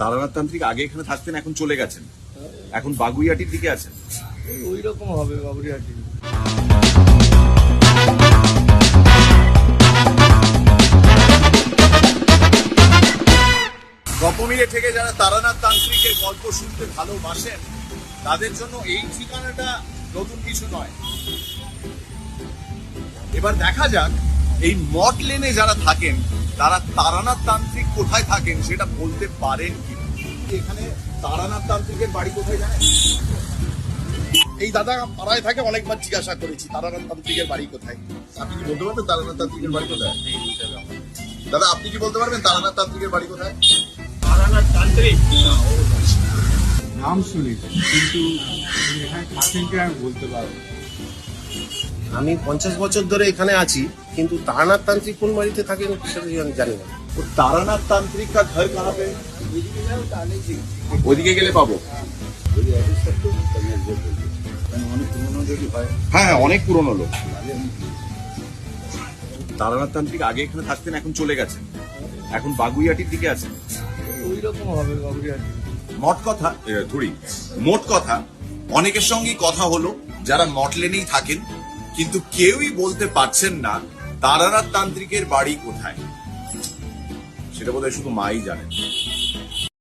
তারানাথ তান্ত্রিক আগে এখানে থাকতেন এখন চলে গেছেন। এখন বাগুইয়াটির দিকে আছেন। ওই রকম হবে বাবুরিহাটি গপমিলে থেকে যারা তারানাথ তান্ত্রিকের গল্প শুনতে ভালোবাসেন তাদের জন্য এই ঠিকানাটা নতুন কিছু নয়। এবার দেখা যাক এই মঠ লেনে যারা থাকেন তারা তারানাথ তান্ত্রিক কোথায় থাকেন সেটা বলতে পারেন কি? এখানে তারানাথ তান্ত্রিকের বাড়ি কোথায় জানেন? এই দাদা পাড়ায় থাকে অনেকবার জিজ্ঞাসা করেছি তারানাথ তান্ত্রিকের বাড়ি কোথায়? আপনি কি বলতে পারবেন তারানাথ তান্ত্রিকের বাড়ি কোথায়? দাদা আপনি কি বলতে পারবেন তারানাথ তান্ত্রিকের বাড়ি কোথায়? নাম শুনেছি কিন্তু এখানে থাকেন কি আমি বলতে পারব। আমি পঞ্চাশ বছর ধরে এখানে আছি কিন্তু তারানাথ তান্ত্রিক কোন বাড়িতে থাকেন সেটা জানি না। তো তারানাথ তান্ত্রিক কা ঘর কাহা ওইদিকে গেলে পাবো। হ্যাঁ হ্যাঁ অনেক পুরনো লোক। তারানাথ তান্ত্রিক আগে এখানে থাকতেন এখন চলে গেছেন। এখন বাগুইয়াটির দিকে আছে ওই রকম হবে বাগুইয়াটি। মোট কথা ধরি। মোট কথা অনেকের সঙ্গেই কথা হলো যারা মটলেনেই থাকেন কিন্তু কেউই বলতে পারছেন না তারানাথ তান্ত্রিকের বাড়ি কোথায়। সেটা বোধহয় শুধু মাই জানেন।